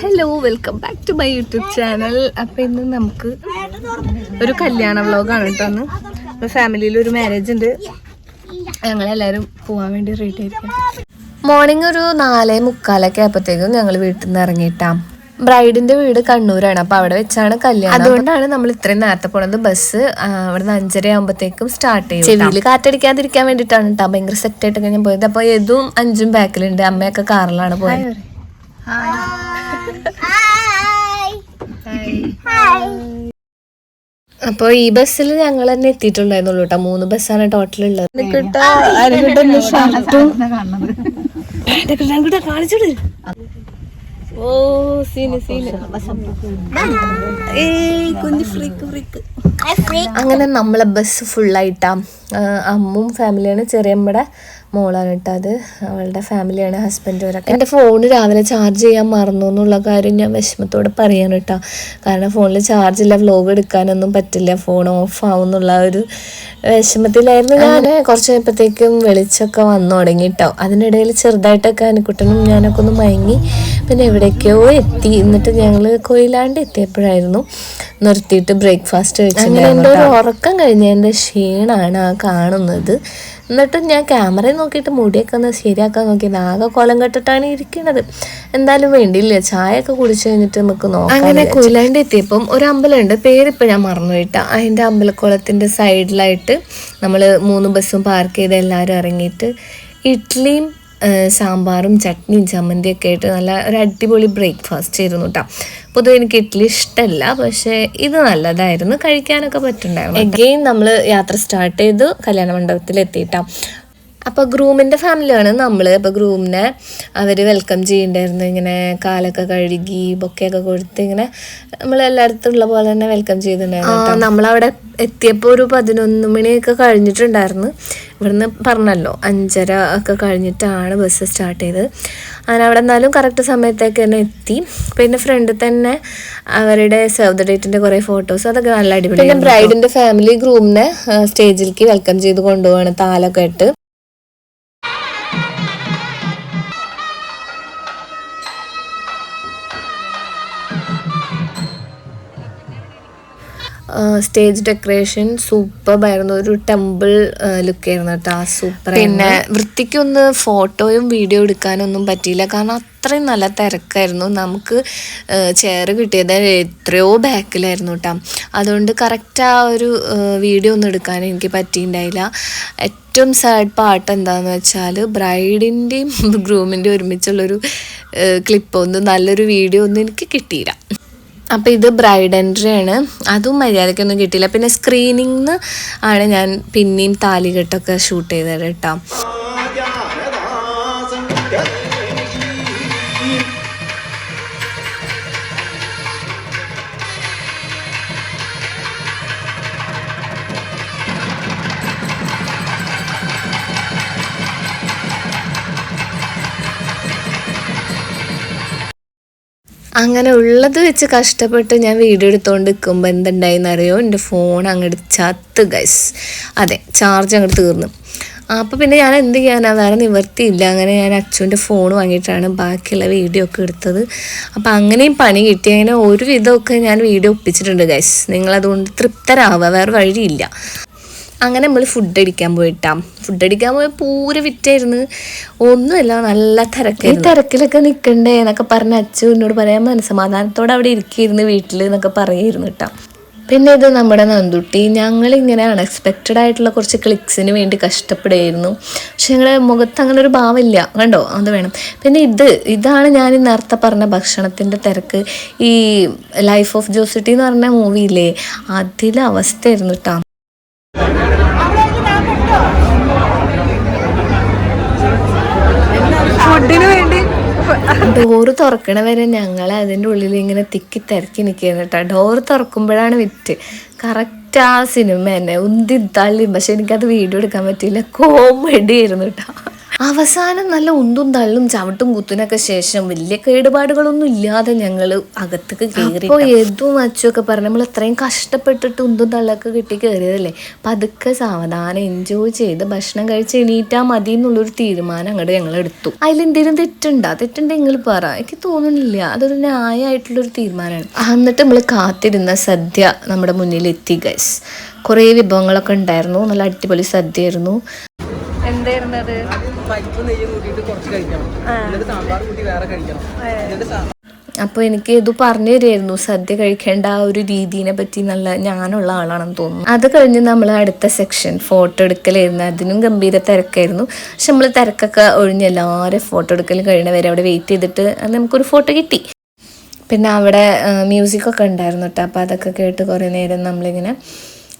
Hello welcome back to my YouTube channel അപ്പം ഇന്ന് നമുക്ക് ഒരു കല്യാണ വ്ലോഗാണ് കേട്ടോ അന്ന് ഫാമിലിയിൽ ഒരു മാരേജ് ഉണ്ട്. ഞങ്ങളെല്ലാവരും പോകാൻ വേണ്ടി റെഡി ആയിരിക്കും. മോർണിംഗ് ഒരു നാലേ മുക്കാലൊക്കെ ആയപ്പോഴത്തേക്കും ഞങ്ങൾ വീട്ടിൽ നിന്ന് ഇറങ്ങിയിട്ടാം. ബ്രൈഡിന്റെ വീട് കണ്ണൂരാണ്. അപ്പൊ അവിടെ വെച്ചാണ് കല്യാണം. അതുകൊണ്ടാണ് നമ്മൾ ഇത്രയും നേരത്തെ പോണത്. ബസ് അവിടെ നിന്ന് അഞ്ചര ആകുമ്പോഴത്തേക്കും സ്റ്റാർട്ട് ചെയ്യും ചെവിയിൽ കാറ്റടിക്കാതിരിക്കാൻ വേണ്ടിട്ടാണ് കേട്ടോ ഭയങ്കര സെറ്റ് ആയിട്ടൊക്കെ ഞാൻ പോയത്. അപ്പൊ ഏതും അഞ്ചും ബാക്കിലുണ്ട് അമ്മയൊക്കെ കാറിലാണ് പോയത്. അപ്പൊ ഈ ബസ്സിൽ ഞങ്ങൾ തന്നെ എത്തിയിട്ടുണ്ടായിരുന്നുള്ളൂ കേട്ടോ. മൂന്ന് ബസ്സാണ് ടോട്ടൽ ഉള്ളത്. കാണിച്ചോട് ഓ സീന് സീന്. ഏയ് കുഞ്ഞു ഫ്രീക്ക് ഫ്രീക്ക് അങ്ങനെ നമ്മളെ ബസ് ഫുള്ളായിട്ടാ അമ്മും ഫാമിലിയാണ് ചെറിയമ്മയുടെ മോളാണ് കേട്ടോ അത്. അവളുടെ ഫാമിലിയാണ് ഹസ്ബൻഡ് അവരൊക്കെ. എന്റെ ഫോൺ രാവിലെ ചാർജ് ചെയ്യാൻ മറന്നു എന്നുള്ള കാര്യം ഞാൻ വിഷമത്തോടെ പറയാൻ കേട്ടോ. കാരണം ഫോണിൽ ചാർജ് ഇല്ല വ്ലോഗ് എടുക്കാനൊന്നും പറ്റില്ല ഫോൺ ഓഫ് ആവും എന്നുള്ള ഒരു വിഷമത്തിലായിരുന്നു ഞാൻ. കുറച്ച് കഴിഞ്ഞപ്പോഴത്തേക്കും വെളിച്ചമൊക്കെ വന്നു തുടങ്ങി കേട്ടോ. അതിനിടയിൽ ചെറുതായിട്ടൊക്കെ അനുക്കുട്ടനും ഞാനൊക്കെ ഒന്ന് മയങ്ങി പിന്നെ എവിടേക്കോ എത്തി. എന്നിട്ട് ഞങ്ങൾ കൊയിലാണ്ട് എത്തിയപ്പോഴായിരുന്നു നിർത്തിയിട്ട് ബ്രേക്ക്ഫാസ്റ്റ് കഴിച്ചു അങ്ങനെ എന്റെ ഒരു ഉറക്കം കഴിഞ്ഞതിന്റെ ക്ഷീണമാണ് ആ കാണുന്നത്. എന്നിട്ട് ഞാൻ ക്യാമറയിൽ നോക്കിയിട്ട് മുടിയൊക്കെ ഒന്ന് ശരിയാക്കാൻ നോക്കിയത് ആകെ കൊലം കെട്ടിട്ടാണ് ഇരിക്കുന്നത് എന്തായാലും വേണ്ടിയില്ല? ചായ ഒക്കെ കുടിച്ചു കഴിഞ്ഞിട്ട് നമുക്ക് നോക്കാം അങ്ങനെ കുയിലാണ്ട് എത്തിയപ്പം ഒരു അമ്പലമുണ്ട്. പേരിപ്പോൾ ഞാൻ മറന്നു പോയിട്ടാ അതിന്റെ അമ്പലക്കുളത്തിന്റെ സൈഡിലായിട്ട് നമ്മൾ മൂന്ന് ബസ്സും പാർക്ക് ചെയ്ത് എല്ലാവരും ഇറങ്ങിയിട്ട് ഇഡ്ഡലിയും സാമ്പാറും ചട്നിയും ചമ്മന്തിയൊക്കെ ആയിട്ട് നല്ല ഒരു അടിപൊളി ബ്രേക്ക്ഫാസ്റ്റ് ആയിരുന്നു കേട്ടോ പൊതുവെ എനിക്ക് ഇഡ്ഡലി ഇഷ്ടമല്ല പക്ഷേ ഇത് നല്ലതായിരുന്നു. കഴിക്കാനൊക്കെ പറ്റുന്നുണ്ടായിരുന്നു. എഗെയിൻ നമ്മൾ യാത്ര സ്റ്റാർട്ട് ചെയ്തു കല്യാണ മണ്ഡപത്തിൽ എത്തിയിട്ടാം അപ്പോൾ ഗ്രൂമിന്റെ ഫാമിലിയാണ് നമ്മൾ അപ്പോൾ ഗ്രൂമിനെ അവർ വെൽക്കം ചെയ്യണ്ടായിരുന്നു. ഇങ്ങനെ കാലൊക്കെ കഴുകി ബൊക്കെയൊക്കെ കൊടുത്ത് ഇങ്ങനെ നമ്മൾ എല്ലായിടത്തും ഉള്ള പോലെ തന്നെ വെൽക്കം ചെയ്തിട്ടുണ്ടായിരുന്നു നമ്മളവിടെ എത്തിയപ്പോൾ ഒരു പതിനൊന്ന് മണിയൊക്കെ കഴിഞ്ഞിട്ടുണ്ടായിരുന്നു. ഇവിടുന്ന് പറഞ്ഞല്ലോ അഞ്ചര ഒക്കെ കഴിഞ്ഞിട്ടാണ് ബസ് സ്റ്റാർട്ട് ചെയ്തത്. അങ്ങനെ അവിടെ എന്നാലും കറക്റ്റ് സമയത്തേക്ക് തന്നെ എത്തി. പിന്നെ ഫ്രണ്ട് തന്നെ അവരുടെ സേവ് ദ ഡേറ്റിന്റെ കുറേ ഫോട്ടോസ് അതൊക്കെ നല്ല അടിപൊളി പിന്നെ ബ്രൈഡിന്റെ ഫാമിലി ഗ്രൂമിനെ സ്റ്റേജിലേക്ക് വെൽക്കം ചെയ്ത് കൊണ്ടുപോവാണ് താലൊക്കെ ഇട്ട്. സ്റ്റേജ് ഡെക്കറേഷൻ സൂപ്പർ ആയിരുന്നു ഒരു ടെമ്പിൾ ലുക്ക് ആയിരുന്നു കേട്ടോ. സൂപ്പർ പിന്നെ വൃത്തിക്കൊന്ന് ഫോട്ടോയും വീഡിയോ എടുക്കാനൊന്നും പറ്റിയില്ല. കാരണം അത്രയും നല്ല തിരക്കായിരുന്നു. നമുക്ക് ചെയർ കിട്ടിയത് എത്രയോ ബാക്കിലായിരുന്നു കേട്ടോ. അതുകൊണ്ട് കറക്റ്റ് ആ ഒരു വീഡിയോ ഒന്നും എടുക്കാൻ എനിക്ക് പറ്റിയിട്ടുണ്ടായില്ല. ഏറ്റവും സാഡ് പാട്ട് എന്താണെന്ന് വെച്ചാൽ ബ്രൈഡിന്റെയും ഗ്രൂമിന്റെയും ഒരുമിച്ചുള്ളൊരു ക്ലിപ്പൊന്നും നല്ലൊരു വീഡിയോ ഒന്നും എനിക്ക് കിട്ടിയില്ല. അപ്പം ഇത് ബ്രൈഡ് എൻട്രി ആണ്. അതും മര്യാദയ്ക്കൊന്നും കിട്ടിയില്ല. പിന്നെ സ്ക്രീനിങ് ആണ് ഞാൻ പിന്നെയും താലികെട്ടൊക്കെ ഷൂട്ട് ചെയ്തത് കേട്ടോ. അങ്ങനെ ഉള്ളത് വെച്ച് കഷ്ടപ്പെട്ട് ഞാൻ വീഡിയോ എടുത്തുകൊണ്ട് നിൽക്കുമ്പോൾ എന്തുണ്ടായിന്ന് അറിയോ എന്റെ ഫോൺ അങ്ങോട്ട് ചത്ത് ഗൈസ് അതെ ചാർജ് അങ്ങോട്ട് തീർന്നു. അപ്പോൾ പിന്നെ ഞാൻ എന്ത് ചെയ്യാനാണ് വേറെ നിവർത്തിയില്ല അങ്ങനെ ഞാൻ അച്ഛന്റെ ഫോൺ വാങ്ങിയിട്ടാണ് ബാക്കിയുള്ള വീഡിയോ ഒക്കെ എടുത്തത്. അപ്പോൾ അങ്ങനെയും പണി കിട്ടി. അങ്ങനെ ഒരു വിധമൊക്കെ ഞാൻ വീഡിയോ ഒപ്പിച്ചിട്ടുണ്ട് ഗൈസ് നിങ്ങളതുകൊണ്ട് തൃപ്തരാവുക. വേറെ വഴിയില്ല. അങ്ങനെ നമ്മൾ ഫുഡ് അടിക്കാൻ പോയിട്ടാ. ഫുഡ് അടിക്കാൻ പോയ പൂര വിറ്റായിരുന്നു. ഒന്നുമില്ല നല്ല തിരക്ക് ഈ തിരക്കിലൊക്കെ നിൽക്കണ്ടേ എന്നൊക്കെ പറഞ്ഞ അച്ഛൻ എന്നോട് പറയാൻ മനസ്സമാധാനത്തോടെ അവിടെ ഇരിക്കിയിരുന്നു വീട്ടിൽ എന്നൊക്കെ പറയായിരുന്നു കേട്ടോ. പിന്നെ ഇത് നമ്മുടെ നന്ദുട്ടി. ഞങ്ങളിങ്ങനെ അൺഎക്സ്പെക്റ്റഡ് ആയിട്ടുള്ള കുറച്ച് ക്ലിക്സിന് വേണ്ടി കഷ്ടപ്പെടുകയായിരുന്നു. പക്ഷെ ഞങ്ങളുടെ മുഖത്ത് അങ്ങനെ ഒരു ഭാവമില്ല. കണ്ടോ? അത് വേണം. പിന്നെ ഇത് ഇതാണ് ഞാൻ നേരത്തെ പറഞ്ഞ ഭക്ഷണത്തിന്റെ തിരക്ക്. ഈ ലൈഫ് ഓഫ് ജോസിറ്റി എന്ന് പറഞ്ഞ മൂവിയില്ലേ അതിലെ അവസ്ഥയായിരുന്നു കേട്ടോ. ഫുഡിന് വേണ്ടി. ഡോറ് തുറക്കണ വരെ ഞങ്ങൾ അതിന്റെ ഉള്ളിൽ ഇങ്ങനെ തിക്കി തിരക്കി നിൽക്കുന്നു കേട്ടോ. ഡോറ് തുറക്കുമ്പോഴാണ് വിറ്റ്. കറക്റ്റ് ആ സിനിമ തന്നെ. ഉന്തി തള്ളി പക്ഷെ എനിക്കത് വീഡിയോ എടുക്കാൻ പറ്റിയില്ല. കോമഡി ആയിരുന്നു കേട്ടോ. അവസാനം നല്ല ഉന്തും തള്ളും ചവിട്ടും കുത്തിനൊക്കെ ശേഷം വലിയ കേടുപാടുകളൊന്നും ഇല്ലാതെ ഞങ്ങൾ അകത്തേക്ക് കയറി അപ്പോൾ ഏതും അച്ചുമൊക്കെ പറഞ്ഞ് നമ്മൾ അത്രയും കഷ്ടപ്പെട്ടിട്ട് ഉന്തും തള്ളൊക്കെ കിട്ടി കയറിയതല്ലേ പതുക്കെ സാവധാനം എൻജോയ് ചെയ്ത് ഭക്ഷണം കഴിച്ച് എണീറ്റാൽ മതി എന്നുള്ളൊരു തീരുമാനം അങ്ങോട്ട് ഞങ്ങൾ എടുത്തു അതിലെന്തെങ്കിലും തെറ്റുണ്ടോ? തെറ്റുണ്ടെങ്കിൽ പറ. എനിക്ക് തോന്നുന്നില്ല. അതൊരു ന്യായമായിട്ടുള്ളൊരു തീരുമാനമാണ്. എന്നിട്ട് നമ്മൾ കാത്തിരുന്ന സദ്യ നമ്മുടെ മുന്നിൽ എത്തി ഗൈസ് കുറേ വിഭവങ്ങളൊക്കെ ഉണ്ടായിരുന്നു. നല്ല അടിപൊളി സദ്യയായിരുന്നു. എന്തായിരുന്നത്? പരിപ്പ് നെയ്യ് കൂട്ടിയിട്ട് കുറച്ച് കഴിക്കണം. എന്നിട്ട് സാമ്പാർ കൂട്ടി വേറെ കഴിക്കണം. എന്നിട്ട് അപ്പോൾ എനിക്ക് ഇത് പറഞ്ഞു തരുമായിരുന്നു. സദ്യ കഴിക്കേണ്ട ആ ഒരു രീതിനെ പറ്റി നല്ല ഞാനുള്ള ആളാണെന്ന് തോന്നുന്നു. അത് കഴിഞ്ഞ് നമ്മൾ അടുത്ത സെക്ഷൻ ഫോട്ടോ എടുക്കലായിരുന്നു. അതിനും ഗംഭീര തിരക്കായിരുന്നു. പക്ഷെ നമ്മൾ തിരക്കൊക്കെ ഒഴിഞ്ഞ് എല്ലാവരും ഫോട്ടോ എടുക്കൽ കഴിയണവരെ അവിടെ വെയിറ്റ് ചെയ്തിട്ട് നമുക്കൊരു ഫോട്ടോ കിട്ടി. പിന്നെ അവിടെ മ്യൂസിക് ഒക്കെ ഉണ്ടായിരുന്നു കേട്ടോ. അപ്പോൾ അതൊക്കെ കേട്ട് കുറേ നേരം നമ്മളിങ്ങനെ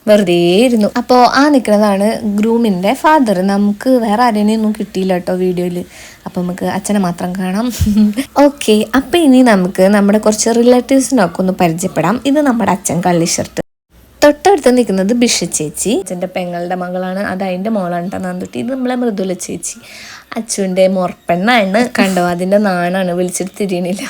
വെറുതെ ഇരുന്നു അപ്പോൾ ആ നിൽക്കുന്നതാണ് ഗ്രൂമിന്റെ ഫാദർ. നമുക്ക് വേറെ ആരെയും ഒന്നും കിട്ടിയില്ല കേട്ടോ വീഡിയോയിൽ അപ്പോൾ നമുക്ക് അച്ഛനെ മാത്രം കാണാം. ഓക്കെ അപ്പോൾ ഇനി നമുക്ക് നമ്മുടെ കുറച്ച് റിലേറ്റീവ്സിനൊക്കെ ഒന്ന് പരിചയപ്പെടാം. ഇത് നമ്മുടെ അച്ഛൻ കള്ളി ഷർട്ട് തൊട്ടടുത്ത് നിൽക്കുന്നത് ബിഷ ചേച്ചി. അച്ഛന്റെ പെങ്ങളുടെ മകളാണ്. അത് അതിന്റെ മോളാണ് കേട്ടോ ഇത് നമ്മളെ മൃദുല ചേച്ചി. അച്ഛന്റെ മുറപ്പെണ്ണാണ് കണ്ടോ അതിന്റെ നാണാണ്. വിളിച്ചിട്ട് തിരിയണില്ല.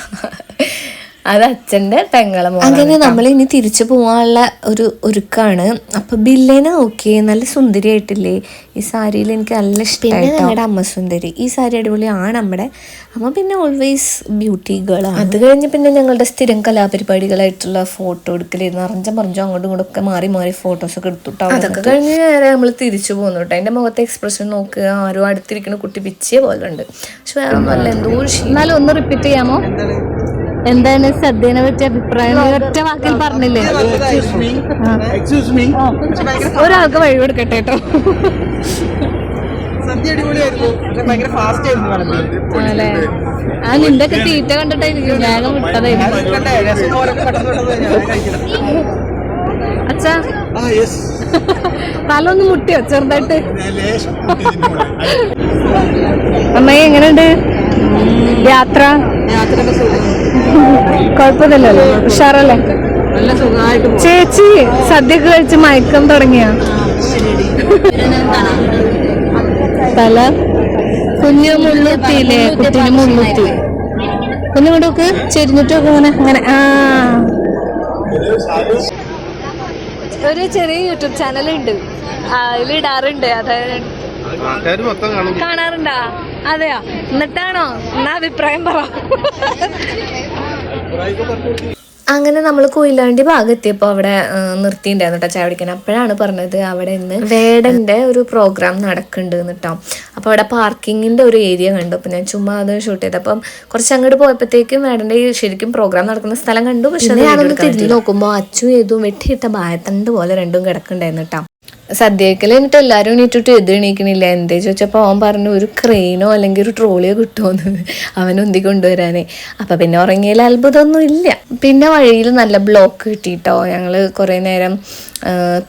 അത് അച്ഛന്റെ പെങ്ങളെ അങ്ങനെ നമ്മൾ ഇനി തിരിച്ചു പോവാനുള്ള ഒരു ഒരുക്കാണ്. അപ്പൊ ബില്ലേനെ നോക്കിയേ നല്ല സുന്ദരിയായിട്ടില്ലേ? ഈ സാരിയിൽ എനിക്ക് നല്ല ഇഷ്ടമായി ഞങ്ങളുടെ അമ്മ സുന്ദരി. ഈ സാരി അടിപൊളിയാണ് നമ്മുടെ. അമ്മ പിന്നെ ഓൾവേസ് ബ്യൂട്ടി ഗേൾ അത് കഴിഞ്ഞ് പിന്നെ ഞങ്ങളുടെ സ്ഥിരം കലാപരിപാടികളായിട്ടുള്ള ഫോട്ടോ എടുക്കലായിരുന്നു. അറിഞ്ഞ മറിഞ്ഞോ അങ്ങോട്ടും ഇങ്ങോട്ടും ഒക്കെ മാറി മാറി ഫോട്ടോസ് ഒക്കെ എടുത്തുട്ടോ അതൊക്കെ കഴിഞ്ഞ് നേരെ നമ്മൾ തിരിച്ചു പോകുന്നു കേട്ടോ. അതിന്റെ മുഖത്തെ എക്സ്പ്രഷൻ നോക്കുക ആരും അടുത്തിരിക്കുന്ന കുട്ടി പിച്ചേ പോലെ ഉണ്ട്. പക്ഷെ വേറെ ഒന്നുമല്ല എന്തോ എന്നാലും ഒന്ന് റിപ്പീറ്റ് ചെയ്യാമോ? എന്താണ് സദ്യനെ പറ്റി അഭിപ്രായം? ഒറ്റ വാക്കിൽ പറഞ്ഞില്ലേ? ഒരാൾക്ക് വഴി കൊടുക്കട്ടെ കേട്ടോ സദ്യ അടിപൊളിയായിരുന്നു. പക്ഷെ ഭയങ്കര ഫാസ്റ്റ് ആയിരുന്നു വിളമ്പി അല്ലേ ആ നിന്റെ ഒക്കെ തീറ്റ കണ്ടിട്ടായിരിക്കും വേഗം വിട്ടതായിരുന്നു അച്ഛ. തല ഒന്ന് മുട്ടിയോ ചെറുതായിട്ട്? അമ്മയെ എങ്ങനെയുണ്ട്? യാത്ര? യാത്ര കുഴപ്പമില്ലല്ലോ ഉഷാറല്ലേ? ചേച്ചി സദ്യ കഴിച്ച് മയക്കം തുടങ്ങിയ? തല കുഞ്ഞു മുള്ളുത്തിയില്ലേ കുട്ടിന് മുള്ളുത്തി കുഞ്ഞു കൊണ്ടോക്ക് ചെരിഞ്ഞിട്ടൊക്കെ അങ്ങനെ അങ്ങനെ. ആ. ഒരു ചെറിയ യൂട്യൂബ് ചാനൽ ഉണ്ട് അതിലിടാറുണ്ട് അതായത് കാണാറുണ്ടാ? അതെയോ? എന്നിട്ടാണോ? എന്നാ അഭിപ്രായം പറ. അങ്ങനെ നമ്മൾ കൊയിലാണ്ടി ഭാഗത്തെത്തിയപ്പോൾ അവിടെ നിർത്തിയിട്ടുണ്ടായിരുന്നു കേട്ടോ ചായ പിടിക്കാൻ അപ്പോഴാണ് പറഞ്ഞത് അവിടെ ഇന്ന് വേടന്റെ ഒരു പ്രോഗ്രാം നടക്കുന്നുണ്ട് കേട്ടോ അപ്പോൾ അവിടെ പാർക്കിങ്ങിന്റെ ഒരു ഏരിയ കണ്ടു. അപ്പോൾ ഞാൻ ചുമ്മാ അത് ഷൂട്ട് ചെയ്തു. അപ്പം കുറച്ച് അങ്ങോട്ട് പോയപ്പോഴത്തേക്കും വേടന്റെ ഈ ശരിക്കും പ്രോഗ്രാം നടക്കുന്ന സ്ഥലം കണ്ടു. പക്ഷെ ഞാനൊന്ന് തിരിഞ്ഞു നോക്കുമ്പോൾ അച്ചു ഏതും വെട്ടിയിട്ട ബായത്തണ്ട് പോലെ രണ്ടും കിടക്കുന്നുണ്ടായിരുന്നു കേട്ടോ സദ്യക്കൽ എന്നിട്ട് എല്ലാവരും എണീറ്റിട്ട് എത് എണീക്കണില്ല എന്തേ ചോദിച്ചപ്പോൾ അവൻ പറഞ്ഞു ഒരു ക്രെയിനോ അല്ലെങ്കിൽ ഒരു ട്രോളിയോ കിട്ടുമോന്ന് അവൻ ഒന്തി കൊണ്ടുവരാനേ. അപ്പം പിന്നെ ഉറങ്ങിയതിൽ അത്ഭുതമൊന്നും ഇല്ല. പിന്നെ വഴിയിൽ നല്ല ബ്ലോക്ക് കിട്ടിയിട്ടോ ഞങ്ങൾ കുറേ നേരം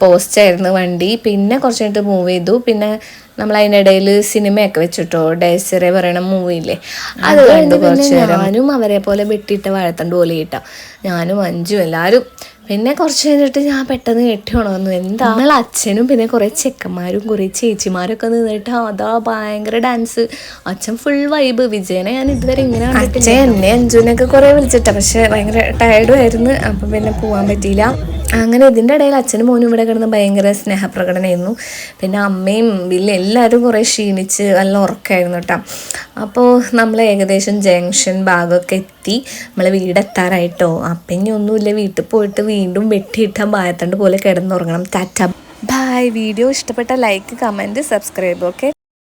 പോസ്റ്റായിരുന്നു വണ്ടി. പിന്നെ കുറച്ച് കഴിഞ്ഞിട്ട് മൂവ് ചെയ്തു. പിന്നെ നമ്മൾ അതിനിടയിൽ സിനിമയൊക്കെ വെച്ചിട്ടോ? ഡേസറെ പറയണ മൂവിയില്ലേ അത് കണ്ടു കുറച്ച് നേരം. ഞാനും അവരെ പോലെ വെട്ടിയിട്ട വാഴത്തണ്ട് പോലെ കിട്ടാം ഞാനും അഞ്ചും എല്ലാവരും പിന്നെ കുറച്ച് കഴിഞ്ഞിട്ട് ഞാൻ പെട്ടെന്ന് കെട്ടി ഉണർന്നു. എന്താ? നമ്മൾ അച്ഛനും പിന്നെ കുറേ ചെക്കന്മാരും കുറേ ചേച്ചിമാരൊക്കെ നിന്നിട്ട് അതാ ഭയങ്കര ഡാൻസ് അച്ഛൻ ഫുൾ വൈബ് വിജയനെ ഞാൻ ഇതുവരെ ഇങ്ങനെ അച്ഛൻ എന്നെ അഞ്ജുനൊക്കെ കുറേ വിളിച്ചിട്ടാ. പക്ഷെ ഭയങ്കര ടയർഡും ആയിരുന്നു. അപ്പം പിന്നെ പോകാൻ പറ്റിയില്ല. അങ്ങനെ ഇതിന്റെ ഇടയിൽ അച്ഛനും മോനും ഇവിടെ കിടന്ന് ഭയങ്കര സ്നേഹപ്രകടനമായിരുന്നു. പിന്നെ അമ്മയും വില്ല എല്ലാവരും കുറേ ക്ഷീണിച്ച് നല്ല ഉറക്കമായിരുന്നു കേട്ടോ. അപ്പോൾ നമ്മൾ ഏകദേശം ജംഗ്ഷൻ ഭാഗമൊക്കെ എത്തി. നമ്മളെ വീടെത്താറായിട്ടോ. അപ്പം ഇനി ഒന്നുമില്ല വീട്ടിൽ പോയിട്ട് വീണ്ടും വെട്ടിയിട്ടാൻ ഭാഗത്തണ്ട് പോലെ കിടന്നുറങ്ങണം. ടാറ്റ. ബായ് വീഡിയോ ഇഷ്ടപ്പെട്ട ലൈക്ക് കമന്റ് സബ്സ്ക്രൈബ് ഓക്കെ